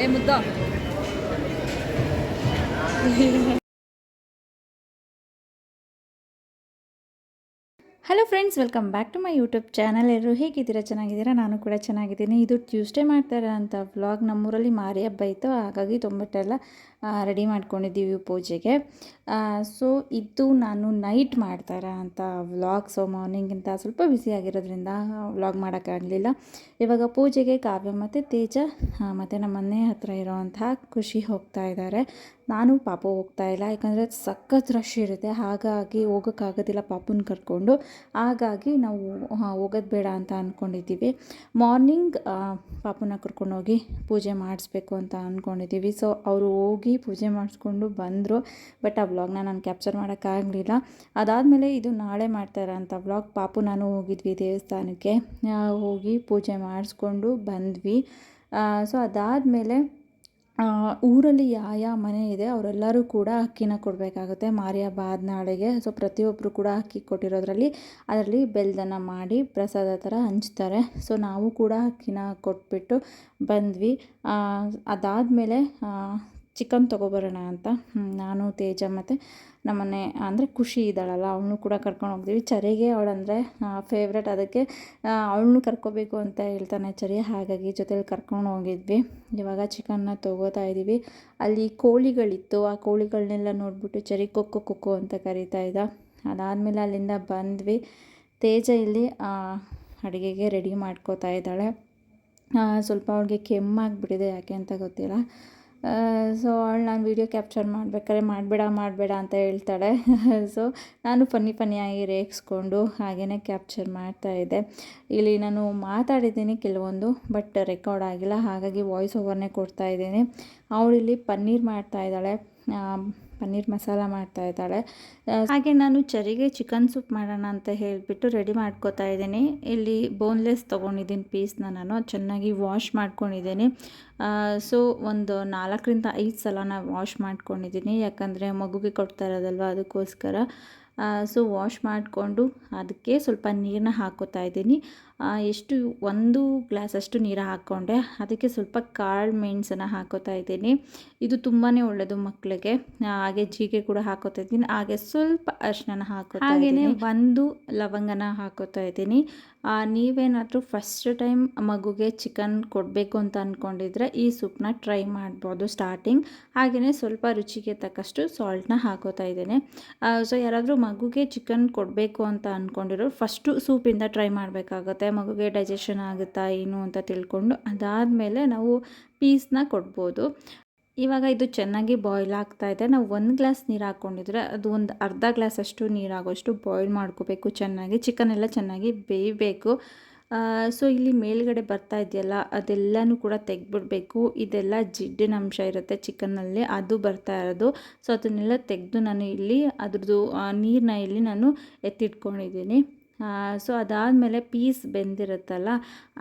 A hello friends welcome back to my YouTube channel ಎಲ್ಲರೂ ಹೇಗಿದ್ದೀರಾ? ಚೆನ್ನಾಗಿದ್ದೀರಾ? ನಾನು ಕೂಡ ಚೆನ್ನಾಗಿದ್ದೀನಿ. ಇದು ಟ್ಯೂಸ್ಡೇ ಮಾಡ್ತಾರೆ ಅಂತ ವ್ಲಾಗ್ ನಮ್ಮೂರಲ್ಲಿ ಮಾರಿ ಹಬ್ಬ ಇತ್ತು. ಹಾಗಾಗಿ ತೊಂಬಟ್ಟೆಲ್ಲ ರೆಡಿ ಮಾಡ್ಕೊಂಡಿದ್ದೀವಿ ಪೂಜೆಗೆ. ಸೊ ಇದು ನಾನು ನೈಟ್ ಮಾಡ್ತಾರೆ ಅಂತ ವ್ಲಾಗ್ ಸೊ ಮಾರ್ನಿಂಗಿಂತ ಸ್ವಲ್ಪ ಬ್ಯುಸಿ ಆಗಿರೋದ್ರಿಂದ ವ್ಲಾಗ್ ಮಾಡೋಕ್ಕಾಗಲಿಲ್ಲ ಇವಾಗ ಪೂಜೆಗೆ ಕಾವ್ಯ ಮತ್ತು ತೇಜ ಮತ್ತು ನಮ್ಮ ಮನೆ ಹತ್ರ ಇರೋವಂತಹ ಖುಷಿ ಹೋಗ್ತಾ ಇದ್ದಾರೆ. ನಾನು ಪಾಪ ಹೋಗ್ತಾ ಇಲ್ಲ. ಯಾಕಂದರೆ ಸಖತ್ ರಶ್ ಇರುತ್ತೆ. ಹಾಗಾಗಿ ಹೋಗೋಕ್ಕಾಗೋದಿಲ್ಲ ಪಾಪನ ಕರ್ಕೊಂಡು. ಹಾಗಾಗಿ ನಾವು ಹೋಗೋದು ಬೇಡ ಅಂತ ಅಂದ್ಕೊಂಡಿದ್ದೀವಿ ಮಾರ್ನಿಂಗ್ ಪಾಪುನ ಕರ್ಕೊಂಡೋಗಿ ಪೂಜೆ ಮಾಡಿಸ್ಬೇಕು ಅಂತ ಅಂದ್ಕೊಂಡಿದ್ದೀವಿ ಸೊ ಅವರು ಹೋಗಿ ಪೂಜೆ ಮಾಡಿಸ್ಕೊಂಡು ಬಂದರು ಬಟ್ ಆ ವ್ಲಾಗ್ನ ನಾನು ಕ್ಯಾಪ್ಚರ್ ಮಾಡೋಕ್ಕಾಗಲಿಲ್ಲ ಅದಾದಮೇಲೆ ಇದು ನಾಳೆ ಮಾಡ್ತಾರೆ ಅಂತ ವ್ಲಾಗ್ ಪಾಪು, ನಾನು ಹೋಗಿದ್ವಿ ದೇವಸ್ಥಾನಕ್ಕೆ. ಹೋಗಿ ಪೂಜೆ ಮಾಡಿಸ್ಕೊಂಡು ಬಂದ್ವಿ. ಸೊ ಅದಾದಮೇಲೆ ಊರಲ್ಲಿ ಯಾವ ಯಾವ ಮನೆ ಇದೆ ಅವರೆಲ್ಲರೂ ಕೂಡ ಅಕ್ಕಿನ ಕೊಡಬೇಕಾಗುತ್ತೆ. ಮಾರಿ ಹಬ್ಬ ಆದ ಸೊ ಪ್ರತಿಯೊಬ್ಬರು ಕೂಡ ಅಕ್ಕಿ ಕೊಟ್ಟಿರೋದ್ರಲ್ಲಿ ಅದರಲ್ಲಿ ಬೆಲ್ಲದನ್ನು ಮಾಡಿ ಪ್ರಸಾದ ಥರ ಹಂಚ್ತಾರೆ. ಸೊ ನಾವು ಕೂಡ ಅಕ್ಕಿನ ಕೊಟ್ಬಿಟ್ಟು ಬಂದ್ವಿ. ಅದಾದಮೇಲೆ ಚಿಕನ್ ತೊಗೊಬರೋಣ ಅಂತ. ನಾನು, ತೇಜ ಮತ್ತು ನಮ್ಮನೆ ಅಂದರೆ ಖುಷಿ ಇದ್ದಾಳಲ್ಲ, ಅವಳನ್ನು ಕೂಡ ಕರ್ಕೊಂಡು ಹೋಗ್ತೀವಿ. ಚರಿಗೆ ಅವಳಂದರೆ ಫೇವ್ರೆಟ್ ಅದಕ್ಕೆ ಅವಳನ್ನು ಕರ್ಕೋಬೇಕು ಅಂತ ಹೇಳ್ತಾನೆ ಚರಿ ಹಾಗಾಗಿ ಜೊತೇಲಿ ಕರ್ಕೊಂಡು ಹೋಗಿದ್ವಿ. ಇವಾಗ ಚಿಕನ್ನ ತೊಗೋತಾ ಇದ್ದೀವಿ ಅಲ್ಲಿ ಕೋಳಿಗಳಿತ್ತು. ಆ ಕೋಳಿಗಳನ್ನೆಲ್ಲ ನೋಡಿಬಿಟ್ಟು ಚರಿ ಕೊಕ್ಕು ಕೊಕ್ಕು ಅಂತ ಕರೀತಾ ಇದ್ದ. ಅದಾದಮೇಲೆ ಅಲ್ಲಿಂದ ಬಂದ್ವಿ. ತೇಜ ಇಲ್ಲಿ ಅಡುಗೆಗೆ ರೆಡಿ ಮಾಡ್ಕೋತಾ ಇದ್ದಾಳೆ. ಸ್ವಲ್ಪ ಅವಳಿಗೆ ಕೆಮ್ಮಾಗಿಬಿಟ್ಟಿದೆ ಯಾಕೆ ಅಂತ ಗೊತ್ತಿಲ್ಲ. ಸೊ ಅವಳು ನಾನು ವೀಡಿಯೋ ಕ್ಯಾಪ್ಚರ್ ಮಾಡ್ಬೇಕಾದ್ರೆ ಮಾಡಬೇಡ ಮಾಡಬೇಡ ಅಂತ ಹೇಳ್ತಾಳೆ. ಸೊ ನಾನು ಫನ್ನಿ ಫನ್ನಿಯಾಗಿ ರೇಗಿಸ್ಕೊಂಡು ಹಾಗೇ ಕ್ಯಾಪ್ಚರ್ ಮಾಡ್ತಾಯಿದ್ದೆ ಇಲ್ಲಿ ನಾನು ಮಾತಾಡಿದ್ದೀನಿ ಕೆಲವೊಂದು ಬಟ್ ರೆಕಾರ್ಡ್ ಆಗಿಲ್ಲ. ಹಾಗಾಗಿ ವಾಯ್ಸ್ ಓವರ್ನೇ ಕೊಡ್ತಾ ಇದ್ದೀನಿ. ಅವಳಿಲ್ಲಿ ಪನ್ನೀರ್ ಮಾಡ್ತಾ ಇದ್ದಾಳೆ. ಪನ್ನೀರ್ ಮಸಾಲ ಮಾಡ್ತಾ ಇದ್ದಾಳೆ. ಹಾಗೆ ನಾನು ಚರಿಗೆ ಚಿಕನ್ ಸೂಪ್ ಮಾಡೋಣ ಅಂತ ಹೇಳಿಬಿಟ್ಟು ರೆಡಿ ಮಾಡ್ಕೋತಾ ಇದ್ದೀನಿ. ಇಲ್ಲಿ ಬೋನ್ಲೆಸ್ ತೊಗೊಂಡಿದ್ದೀನಿ ಪೀಸ್ನ ನಾನು. ಚೆನ್ನಾಗಿ ವಾಶ್ ಮಾಡ್ಕೊಂಡಿದ್ದೀನಿ. ಸೊ ಒಂದು ನಾಲ್ಕರಿಂದ ಐದು ಸಲ ನಾನು ವಾಶ್ ಮಾಡ್ಕೊಂಡಿದ್ದೀನಿ. ಯಾಕಂದರೆ ಮಗುಗೆ ಕೊಡ್ತಾ ಇರೋದಲ್ವ ಅದಕ್ಕೋಸ್ಕರ. ಸೊ ವಾಶ್ ಮಾಡಿಕೊಂಡು ಅದಕ್ಕೆ ಸ್ವಲ್ಪ ನೀರನ್ನ ಹಾಕೋತಾ ಇದ್ದೀನಿ. ಎಷ್ಟು ಒಂದು ಗ್ಲಾಸ್ ಅಷ್ಟು ನೀರು ಹಾಕ್ಕೊಂಡೆ. ಅದಕ್ಕೆ ಸ್ವಲ್ಪ ಕಾಳು ಮೆಣಸನ್ನು ಹಾಕೋತಾ ಇದ್ದೀನಿ. ಇದು ತುಂಬಾ ಒಳ್ಳೆಯದು ಮಕ್ಕಳಿಗೆ ಹಾಗೆ ಜೀಗೆ ಕೂಡ ಹಾಕೋತಾ ಇದ್ದೀನಿ. ಹಾಗೆ ಸ್ವಲ್ಪ ಅರಿಶಿನ ಹಾಕೋ ಹಾಗೆಯೇ ಒಂದು ಲವಂಗನ ಹಾಕೋತಾ ಇದ್ದೀನಿ. ನೀವೇನಾದರೂ ಫಸ್ಟ್ ಟೈಮ್ ಮಗುಗೆ ಚಿಕನ್ ಕೊಡಬೇಕು ಅಂತ ಅಂದ್ಕೊಂಡಿದ್ರೆ ಈ ಸೂಪ್ನ ಟ್ರೈ ಮಾಡ್ಬೋದು ಸ್ಟಾರ್ಟಿಂಗ್ ಹಾಗೆಯೇ ಸ್ವಲ್ಪ ರುಚಿಗೆ ತಕ್ಕಷ್ಟು ಸಾಲ್ಟ್ನ ಹಾಕೋತಾ ಇದ್ದೇನೆ. ಸೊ ಯಾರಾದರೂ ಮಗುಗೆ ಚಿಕನ್ ಕೊಡಬೇಕು ಅಂತ ಅಂದ್ಕೊಂಡಿರೋ ಫಸ್ಟು ಸೂಪಿಂದ ಟ್ರೈ ಮಾಡಬೇಕಾಗುತ್ತೆ. ಮಗುಗೆ ಡೈಜೆಷನ್ ಆಗುತ್ತಾ ಏನು ಅಂತ ತಿಳ್ಕೊಂಡು ಅದಾದಮೇಲೆ ನಾವು ಪೀಸ್ನ ಕೊಡ್ಬೋದು. ಇವಾಗ ಇದು ಚೆನ್ನಾಗಿ ಬಾಯ್ಲ್ ಆಗ್ತಾ ಇದೆ. ನಾವು ಒಂದು ಗ್ಲಾಸ್ ನೀರು ಹಾಕ್ಕೊಂಡಿದ್ರೆ ಅದು ಒಂದು ಅರ್ಧ ಗ್ಲಾಸ್ ಅಷ್ಟು ನೀರಾಗೋಷ್ಟು ಬಾಯ್ಲ್ ಮಾಡ್ಕೋಬೇಕು. ಚೆನ್ನಾಗಿ ಚಿಕನ್ ಎಲ್ಲ ಚೆನ್ನಾಗಿ ಬೇಯಬೇಕು. ಸೊ ಇಲ್ಲಿ ಮೇಲ್ಗಡೆ ಬರ್ತಾ ಇದೆಯಲ್ಲ, ಅದೆಲ್ಲನೂ ಕೂಡ ತೆಗೆದ್ಬಿಡ್ಬೇಕು. ಇದೆಲ್ಲ ಜಿಡ್ಡಿನ ಅಂಶ ಇರುತ್ತೆ ಚಿಕನ್ನಲ್ಲಿ, ಅದು ಬರ್ತಾ ಇರೋದು. ಸೊ ಅದನ್ನೆಲ್ಲ ತೆಗೆದು ನಾನು ಇಲ್ಲಿ ಅದ್ರದ್ದು ನೀರನ್ನ ಇಲ್ಲಿ ನಾನು ಎತ್ತಿಟ್ಕೊಂಡಿದ್ದೀನಿ. ಸೊ ಅದಾದಮೇಲೆ ಪೀಸ್ ಬೆಂದಿರುತ್ತಲ್ಲ,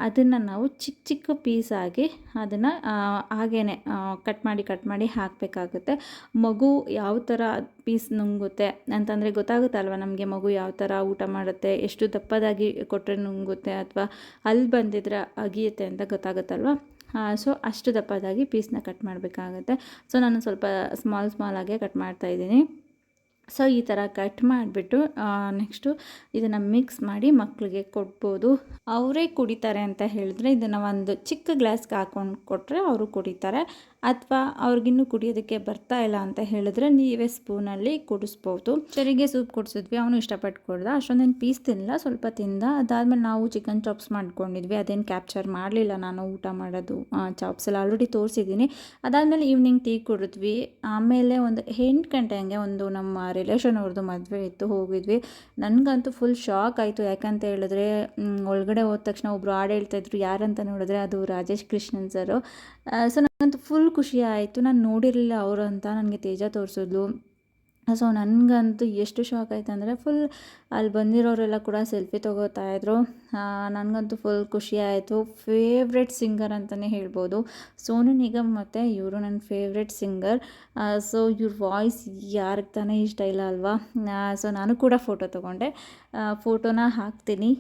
ಅದನ್ನು ನಾವು ಚಿಕ್ಕ ಚಿಕ್ಕ ಪೀಸಾಗಿ ಅದನ್ನು ಹಾಗೇ ಕಟ್ ಮಾಡಿ ಕಟ್ ಮಾಡಿ ಹಾಕಬೇಕಾಗುತ್ತೆ. ಮಗು ಯಾವ ಥರ ಪೀಸ್ ನುಂಗುತ್ತೆ ಅಂತಂದರೆ ಗೊತ್ತಾಗುತ್ತಲ್ವ ನಮಗೆ ಮಗು ಯಾವ ಥರ ಊಟ ಮಾಡುತ್ತೆ, ಎಷ್ಟು ದಪ್ಪದಾಗಿ ಕೊಟ್ಟರೆ ನುಂಗುತ್ತೆ ಅಥವಾ ಅಲ್ಲಿ ಬಂದಿದ್ರೆ ಅಗಿಯುತ್ತೆ ಅಂತ ಗೊತ್ತಾಗುತ್ತಲ್ವ? ಸೊ ಅಷ್ಟು ದಪ್ಪದಾಗಿ ಪೀಸ್ನ ಕಟ್ ಮಾಡಬೇಕಾಗುತ್ತೆ. ಸೊ ನಾನು ಸ್ವಲ್ಪ ಸ್ಮಾಲ್ ಸ್ಮಾಲಾಗೆ ಕಟ್ ಮಾಡ್ತಾಯಿದ್ದೀನಿ ಸೊ, ಈ ಥರ ಕಟ್ ಮಾಡಿಬಿಟ್ಟು ನೆಕ್ಸ್ಟು ಇದನ್ನು ಮಿಕ್ಸ್ ಮಾಡಿ ಮಕ್ಕಳಿಗೆ ಕೊಡ್ಬೋದು. ಅವರೇ ಕುಡಿತಾರೆ ಅಂತ ಹೇಳಿದ್ರೆ, ಇದನ್ನು ಒಂದು ಚಿಕ್ಕ ಗ್ಲಾಸ್ಗೆ ಹಾಕ್ಕೊಂಡು ಕೊಟ್ಟರೆ ಅವರು ಕುಡಿತಾರೆ. ಅಥವಾ ಅವ್ರಿಗಿನ್ನೂ ಕುಡಿಯೋದಕ್ಕೆ ಬರ್ತಾ ಇಲ್ಲ ಅಂತ ಹೇಳಿದ್ರೆ ನೀವೇ ಸ್ಪೂನಲ್ಲಿ ಕುಡಿಸ್ಬೋದು. ಚರಿಗೆ ಸೂಪ್ ಕುಡಿಸಿದ್ವಿ, ಅವನು ಇಷ್ಟಪಟ್ಟು ಕೊಡ್ದ. ಅಷ್ಟೊಂದೇನು ಪೀಸ್ ತಿನ್ನಲ್ಲ, ಸ್ವಲ್ಪ ತಿಂದ. ಅದಾದಮೇಲೆ ನಾವು ಚಿಕನ್ ಚಾಪ್ಸ್ ಮಾಡ್ಕೊಂಡಿದ್ವಿ. ಅದೇನು ಕ್ಯಾಪ್ಚರ್ ಮಾಡಲಿಲ್ಲ ನಾನು ಊಟ ಮಾಡೋದು ಚಾಪ್ಸ್ ಎಲ್ಲ ಆಲ್ರೆಡಿ ತೋರಿಸಿದ್ದೀನಿ. ಅದಾದಮೇಲೆ ಈವ್ನಿಂಗ್ ಟೀ ಕುಡಿದ್ವಿ. ಆಮೇಲೆ ಒಂದು ಎಂಟು ಗಂಟೆ ಹಂಗೆ ಒಂದು ನಮ್ಮ ರಿಲೇಷನ್ ಅವ್ರದ್ದು ಮದುವೆ ಇತ್ತು, ಹೋಗಿದ್ವಿ. ನನಗಂತೂ ಫುಲ್ ಶಾಕ್ ಆಯಿತು. ಯಾಕಂತ ಹೇಳಿದ್ರೆ ಒಳಗಡೆ ಹೋದ ತಕ್ಷಣ ಒಬ್ಬರು ಹಾಡು ಹೇಳ್ತಾಯಿದ್ರು ಯಾರಂತ ನೋಡಿದ್ರೆ ಅದು ರಾಜೇಶ್ ಕೃಷ್ಣನ್ ಸರು ಸೊ ನನಗಂತೂ ಫುಲ್ ಖುಷಿ ಆಯಿತು. ನಾನು ನೋಡಿರಲಿಲ್ಲ ಅವರು ಅಂತ ನನಗೆ ತೇಜ ತೋರಿಸಿದ್ಲು. ಸೊ ನನಗಂತೂ ಎಷ್ಟು ಶಾಕ್ ಆಯ್ತು ಅಂದರೆ ಫುಲ್ ಅಲ್ಲಿ ಬಂದಿರೋರೆಲ್ಲ ಕೂಡ ಸೆಲ್ಫಿ ತೊಗೋತಾ ಇದ್ರು. ನನಗಂತೂ ಫುಲ್ ಖುಷಿ ಆಯಿತು. ಫೇವ್ರೆಟ್ ಸಿಂಗರ್ ಅಂತಲೇ ಹೇಳ್ಬೋದು. ಸೋನು ನಿಗಮ್ ಮತ್ತು ಇವರು ನನ್ನ ಫೇವ್ರೆಟ್ ಸಿಂಗರ್ ಸೊ ಇವ್ರ ವಾಯ್ಸ್ ಯಾರಿಗೆ ತಾನೇ ಇಷ್ಟ ಇಲ್ಲ ಅಲ್ವಾ? ಸೊ ನಾನು ಕೂಡ ಫೋಟೋ ತೊಗೊಂಡೆ. ಫೋಟೋನ ಹಾಕ್ತೀನಿ.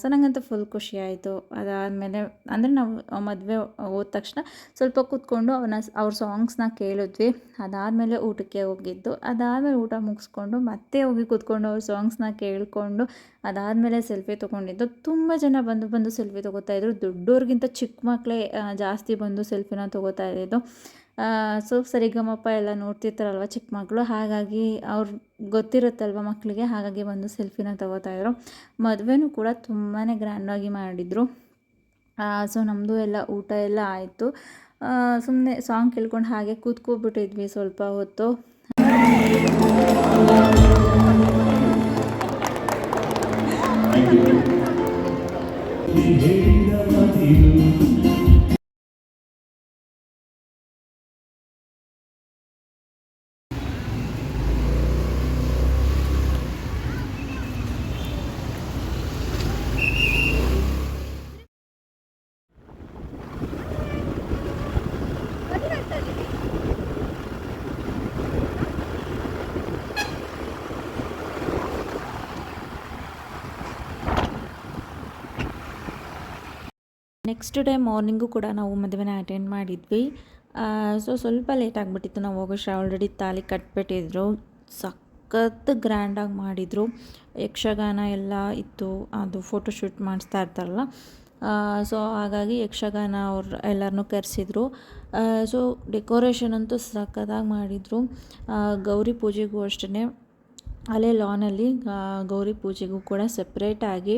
ಸೊ ನನಗಂತೂ ಫುಲ್ ಖುಷಿ ಆಯಿತು. ಅದಾದಮೇಲೆ ಅಂದರೆ ನಾವು ಮದುವೆ ಹೋದ ತಕ್ಷಣ ಸ್ವಲ್ಪ ಕೂತ್ಕೊಂಡು ಅವನ ಅವ್ರ ಸಾಂಗ್ಸ್ನ ಕೇಳಿದ್ವಿ. ಅದಾದಮೇಲೆ ಊಟಕ್ಕೆ ಹೋಗಿದ್ದು. ಅದಾದಮೇಲೆ ಊಟ ಮುಗಿಸ್ಕೊಂಡು ಮತ್ತೆ ಹೋಗಿ ಕೂತ್ಕೊಂಡು ಅವ್ರ ಸಾಂಗ್ಸ್ನ ಕೇಳಿಕೊಂಡು ಅದಾದಮೇಲೆ ಸೆಲ್ಫಿ ತೊಗೊಂಡಿದ್ದು. ತುಂಬ ಜನ ಬಂದು ಬಂದು ಸೆಲ್ಫಿ ತೊಗೋತಾಯಿದ್ರು ದೊಡ್ಡೋರಿಗಿಂತ ಚಿಕ್ಕ ಮಕ್ಕಳೇ ಜಾಸ್ತಿ ಬಂದು ಸೆಲ್ಫಿನ ತೊಗೋತಾ ಇದ್ದಿದ್ದು ಸೊ ಸರಿಗಮಪ ಎಲ್ಲ ನೋಡ್ತಿರ್ತಾರಲ್ವ ಚಿಕ್ಕ ಮಕ್ಕಳು ಹಾಗಾಗಿ ಅವ್ರು ಗೊತ್ತಿರುತ್ತಲ್ವ ಮಕ್ಕಳಿಗೆ ಹಾಗಾಗಿ ಬಂದು ಸೆಲ್ಫಿನ ತಗೋತಾಯಿದ್ರು ಮದುವೆನೂ ಕೂಡ ತುಂಬಾ ಗ್ರ್ಯಾಂಡಾಗಿ ಮಾಡಿದರು. ಸೊ ನಮ್ಮದು ಎಲ್ಲ ಊಟ ಎಲ್ಲ ಆಯಿತು. ಸುಮ್ಮನೆ ಸಾಂಗ್ ಕೇಳ್ಕೊಂಡು ಹಾಗೆ ಕೂತ್ಕೋಬಿಟ್ಟಿದ್ವಿ ಸ್ವಲ್ಪ ಹೊತ್ತು. ನೆಕ್ಸ್ಟ್ ಡೇ ಮಾರ್ನಿಂಗು ಕೂಡ ನಾವು ಮದುವೆನ ಅಟೆಂಡ್ ಮಾಡಿದ್ವಿ. ಸೊ ಸ್ವಲ್ಪ ಲೇಟ್ ಆಗಿಬಿಟ್ಟಿತ್ತು. ನಾವು ಹೋಗೋಷ್ಟು ಆಲ್ರೆಡಿ ತಾಲಿ ಕಟ್ಬಿಟ್ಟಿದ್ರು. ಸಖತ್ ಗ್ರ್ಯಾಂಡಾಗಿ ಮಾಡಿದರು. ಯಕ್ಷಗಾನ ಎಲ್ಲ ಇತ್ತು. ಅದು ಫೋಟೋಶೂಟ್ ಮಾಡಿಸ್ತಾ ಇರ್ತಾರಲ್ಲ. ಸೊ ಹಾಗಾಗಿ ಯಕ್ಷಗಾನ ಅವ್ರು ಎಲ್ಲರನ್ನೂ ಕರೆಸಿದ್ರು. ಸೊ ಡೆಕೋರೇಷನ್ ಅಂತೂ ಸಖತ್ತಾಗಿ ಮಾಡಿದರು. ಗೌರಿ ಪೂಜೆಗೂ ಅಷ್ಟೇ ಅಲ್ಲೇ ಲಾನಲ್ಲಿ ಗೌರಿ ಪೂಜೆಗೂ ಕೂಡ ಸಪ್ರೇಟಾಗಿ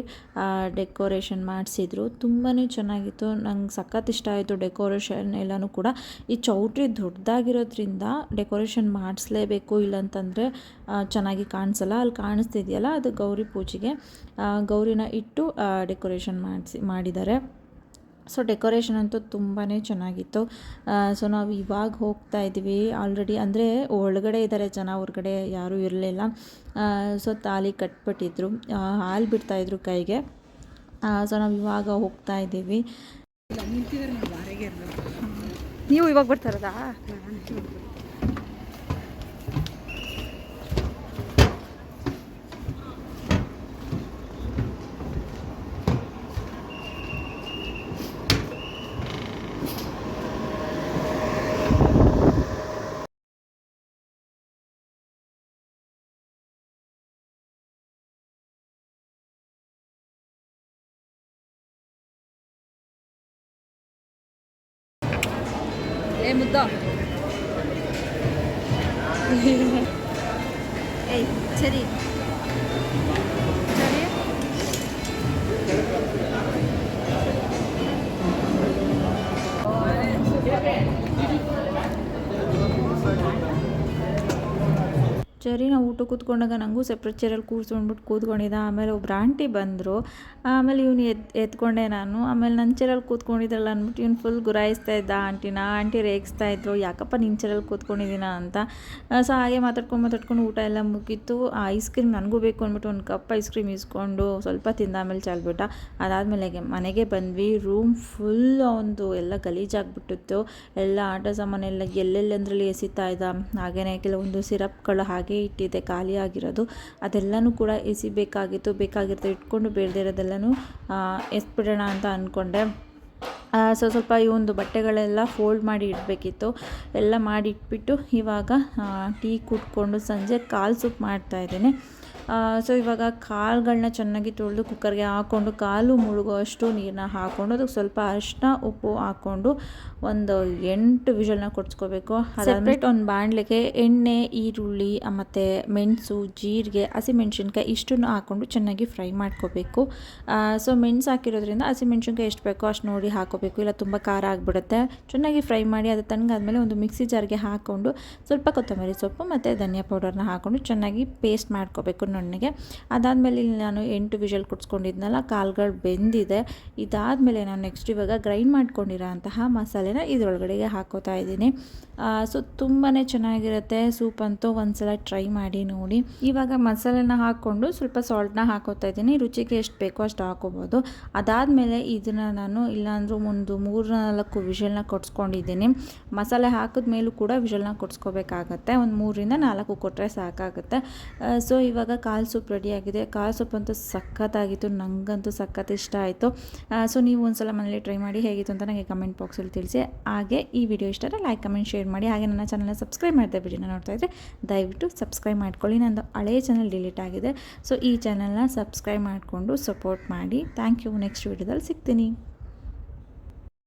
ಡೆಕೋರೇಷನ್ ಮಾಡಿಸಿದ್ರು. ತುಂಬಾ ಚೆನ್ನಾಗಿತ್ತು. ನಂಗೆ ಸಖತ್ ಇಷ್ಟ ಆಯಿತು ಡೆಕೋರೇಷನ್ ಎಲ್ಲನೂ ಕೂಡ. ಈ ಚೌಟ್ರಿ ದೊಡ್ಡದಾಗಿರೋದ್ರಿಂದ ಡೆಕೋರೇಷನ್ ಮಾಡಿಸ್ಲೇಬೇಕು ಇಲ್ಲಂತಂದರೆ ಚೆನ್ನಾಗಿ ಕಾಣಿಸಲ್ಲ. ಅಲ್ಲಿ ಕಾಣಿಸ್ತಿದೆಯಲ್ಲ ಅದು ಗೌರಿ ಪೂಜೆಗೆ. ಗೌರಿನ ಇಟ್ಟು ಡೆಕೋರೇಷನ್ ಮಾಡಿಸಿ, ಮಾಡಿದ್ದಾರೆ. ಸೊ ಡೆಕೋರೇಷನ್ ಅಂತೂ ತುಂಬಾ ಚೆನ್ನಾಗಿತ್ತು. ಸೊ ನಾವು ಇವಾಗ ಹೋಗ್ತಾ ಇದ್ದೀವಿ. ಆಲ್ರೆಡಿ ಅಂದರೆ ಒಳಗಡೆ ಇದ್ದಾರೆ ಜನ, ಹೊರಗಡೆ ಯಾರೂ ಇರಲಿಲ್ಲ. ಸೊ ತಾಲಿ ಕಟ್ಬಿಟ್ಟಿದ್ರು. ಹಾಲು ಬಿಡ್ತಾಯಿದ್ರು ಕೈಗೆ. ಸೊ ನಾವು ಇವಾಗ ಹೋಗ್ತಾ ಇದ್ದೀವಿ. ನೀವು ಇವಾಗ ಬರ್ತಾರದಾ? মুদ্দা এই சரி ಸರಿ, ನಾವು ಊಟ ಕೂತ್ಕೊಂಡಾಗ ನನಗೂ ಸಪ್ರೇಟ್ ಚೇರಲ್ಲಿ ಕೂರ್ಸ್ಕೊಂಡ್ಬಿಟ್ಟು ಕೂತ್ಕೊಂಡಿದ್ದ. ಆಮೇಲೆ ಒಬ್ಬರು ಆಂಟಿ ಬಂದರು. ಆಮೇಲೆ ಇವನು ಎತ್ ಎತ್ಕೊಂಡೆ ನಾನು. ಆಮೇಲೆ ನನ್ನ ಚೇರಲ್ಲಿ ಕೂತ್ಕೊಂಡಿದ್ರಲ್ಲ ಅಂದ್ಬಿಟ್ಟು ಇವ್ನು ಫುಲ್ ಗುರಾಯಿಸ್ತಾ ಇದ್ದ ಆಂಟಿನ ಆಂಟಿ ರೇಗಿಸ್ತಾ ಇದ್ರು. ಯಾಕಪ್ಪ ನಿನ್ನ ಚೇರಲ್ಲಿ ಕೂತ್ಕೊಂಡಿದ್ದೀನ ಅಂತ. ಸೊ ಹಾಗೆ ಮಾತಾಡ್ಕೊಂಡು ಮಾತಾಡ್ಕೊಂಡು ಊಟ ಎಲ್ಲ ಮುಗೀತು. ಆ ಐಸ್ ಕ್ರೀಮ್ ನನಗೂ ಬೇಕು ಅಂದ್ಬಿಟ್ಟು ಒಂದು ಕಪ್ ಐಸ್ ಕ್ರೀಮ್ ಇಸ್ಕೊಂಡು ಸ್ವಲ್ಪ ತಿಂದ ಆಮೇಲೆ ಚಾಲ್ಬಿಟ್ಟ. ಅದಾದಮೇಲೆ ಮನೆಗೆ ಬಂದ್ವಿ. ರೂಮ್ ಫುಲ್ ಒಂದು ಎಲ್ಲ ಗಲೀಜಾಗ್ಬಿಟ್ಟಿತ್ತು. ಎಲ್ಲ ಆಟ ಸಾಮಾನೆಲ್ಲ ಎಲ್ಲೆಲ್ಲಂದ್ರಲ್ಲಿ ಎಸಿತಾ ಇದ್ದ. ಹಾಗೆಯೇ ಕೆಲವೊಂದು ಸಿರಪ್ಗಳು ಹಾಗೆ ಇಟ್ಟಿದ್ದೆ ಖಾಲಿ ಆಗಿರೋದು, ಅದೆಲ್ಲನೂ ಕೂಡ ಎಸಿಬೇಕಾಗಿತ್ತು ಬೇಕಾಗಿರುತ್ತೆ ಇಟ್ಕೊಂಡು ಬೇಡದಿರೋದೆಲ್ಲನೂ ಎಸ್ಬಿಡೋಣ ಅಂತ ಅಂದ್ಕೊಂಡೆ ಸೊ ಸ್ವಲ್ಪ ಈ ಒಂದು ಬಟ್ಟೆಗಳೆಲ್ಲ ಫೋಲ್ಡ್ ಮಾಡಿ ಇಡಬೇಕಿತ್ತು. ಎಲ್ಲ ಮಾಡಿ ಇಟ್ಬಿಟ್ಟು ಇವಾಗ ಟೀ ಕುಟ್ಕೊಂಡು ಸಂಜೆ ಕಾಲು ಸೂಪ್ ಮಾಡ್ತಾಯಿದ್ದೇನೆ ಸೊ ಇವಾಗ ಕಾಳುಗಳನ್ನ ಚೆನ್ನಾಗಿ ತೊಳೆದು ಕುಕ್ಕರ್ಗೆ ಹಾಕ್ಕೊಂಡು ಕಾಲು ಮುಳುಗೋ ಅಷ್ಟು ನೀರನ್ನ ಹಾಕ್ಕೊಂಡು ಅದಕ್ಕೆ ಸ್ವಲ್ಪ ಅರಿಶಿನ ಉಪ್ಪು ಹಾಕ್ಕೊಂಡು ಒಂದು ಎಂಟು ವಿಷಲ್ನ ಕೊಡ್ಸ್ಕೋಬೇಕು. ಸಪ್ರೇಟ್ ಒಂದು ಬಾಣಲೆಗೆ ಎಣ್ಣೆ ಈರುಳ್ಳಿ ಮತ್ತು ಮೆಣಸು ಜೀರಿಗೆ ಹಸಿಮೆಣ್ಸಿನ್ಕಾಯಿ ಇಷ್ಟನ್ನು ಹಾಕ್ಕೊಂಡು ಚೆನ್ನಾಗಿ ಫ್ರೈ ಮಾಡ್ಕೋಬೇಕು. ಸೊ ಮೆಣಸು ಹಾಕಿರೋದ್ರಿಂದ ಹಸಿಮೆಣ್ಸಿನ್ಕಾಯಿ ಎಷ್ಟು ಬೇಕೋ ಅಷ್ಟು ನೋಡಿ ಹಾಕೋಬೇಕು. ಇಲ್ಲ ತುಂಬ ಖಾರ ಆಗಿಬಿಡುತ್ತೆ. ಚೆನ್ನಾಗಿ ಫ್ರೈ ಮಾಡಿ ಅದು ತಣ್ಣಗಾದ್ಮೇಲೆ ಒಂದು ಮಿಕ್ಸಿ ಜಾರ್ಗೆ ಹಾಕ್ಕೊಂಡು ಸ್ವಲ್ಪ ಕೊತ್ತಂಬರಿ ಸೊಪ್ಪು ಮತ್ತು ಧನಿಯಾ ಪೌಡರ್ನ ಹಾಕ್ಕೊಂಡು ಚೆನ್ನಾಗಿ ಪೇಸ್ಟ್ ಮಾಡ್ಕೋಬೇಕು. ನುಣ್ಣಗೆ ಅದಾದಮೇಲೆ ಇಲ್ಲಿ ನಾನು ಎಂಟು ವಿಷಲ್ ಕುಡ್ಸ್ಕೊಂಡಿದ್ನಲ್ಲ ಕಾಳುಗಳು ಬೆಂದಿದೆ. ಇದಾದಮೇಲೆ ನಾನು ನೆಕ್ಸ್ಟ್ ಇವಾಗ ಗ್ರೈಂಡ್ ಮಾಡ್ಕೊಂಡಿರೋ ಅಂತಹ ಮಸಾಲೆನ ಇದರೊಳಗಡೆಗೆ ಹಾಕೋತಾ ಇದ್ದೀನಿ. ಸೊ ತುಂಬಾ ಚೆನ್ನಾಗಿರುತ್ತೆ. ಸೂಪ್ ಅಂತೂ ಒಂದ್ಸಲ ಟ್ರೈ ಮಾಡಿ ನೋಡಿ. ಇವಾಗ ಮಸಾಲೆನ ಹಾಕ್ಕೊಂಡು ಸ್ವಲ್ಪ ಸಾಲ್ಟ್ನ ಹಾಕೋತಾ ಇದ್ದೀನಿ. ರುಚಿಗೆ ಎಷ್ಟು ಬೇಕೋ ಅಷ್ಟು ಹಾಕೋಬೋದು. ಅದಾದಮೇಲೆ ಇದನ್ನು ನಾನು ಇಲ್ಲಾಂದ್ರೂ ಒಂದು ಮೂರು ನಾಲ್ಕು ವಿಷಲ್ನ ಕೊಡ್ಸ್ಕೊಂಡಿದ್ದೀನಿ. ಮಸಾಲೆ ಹಾಕಿದ ಮೇಲೂ ಕೂಡ ವಿಷಲ್ನ ಕೊಡ್ಸ್ಕೋಬೇಕಾಗತ್ತೆ. ಒಂದು ಮೂರಿಂದ ನಾಲ್ಕು ಕೊಟ್ಟರೆ ಸಾಕಾಗುತ್ತೆ. ಸೊ ಇವಾಗ ಕಾಲು ಸೂಪ್ ರೆಡಿಯಾಗಿದೆ ಕಾಲು ಸೂಪ್ ಅಂತೂ ಸಖತ್ತಾಗಿತ್ತು. ನನಗಂತೂ ಸಖತ್ ಇಷ್ಟ ಆಯಿತು. ಸೊ ನೀವು ಒಂದ್ಸಲ ಮನೇಲಿ ಟ್ರೈ ಮಾಡಿ ಹೇಗಿತ್ತು ಅಂತ ನನಗೆ ಕಮೆಂಟ್ ಬಾಕ್ಸಲ್ಲಿ ತಿಳಿಸಿ. ಹಾಗೆ ಈ ವಿಡಿಯೋ ಇಷ್ಟ ಲೈಕ್ ಕಮೆಂಟ್ ಶೇರ್ ಮಾಡಿ. ಹಾಗೆ ನನ್ನ ಚಾನಲ್ನ ಸಬ್ಸ್ಕ್ರೈಬ್ ಮಾಡಿದೆ ವಿಡಿಯೋನ ನೋಡ್ತಾ ಇದ್ದರೆ ದಯವಿಟ್ಟು ಸಬ್ಸ್ಕ್ರೈಬ್ ಮಾಡ್ಕೊಳ್ಳಿ. ನಂದು ಹಳೆಯ ಚಾನಲ್ ಡಿಲೀಟ್ ಆಗಿದೆ. ಸೊ ಈ ಚಾನಲ್ನ ಸಬ್ಸ್ಕ್ರೈಬ್ ಮಾಡಿಕೊಂಡು ಸಪೋರ್ಟ್ ಮಾಡಿ. ಥ್ಯಾಂಕ್ ಯು ನೆಕ್ಸ್ಟ್ ವಿಡಿಯೋದಲ್ಲಿ ಸಿಗ್ತೀನಿ.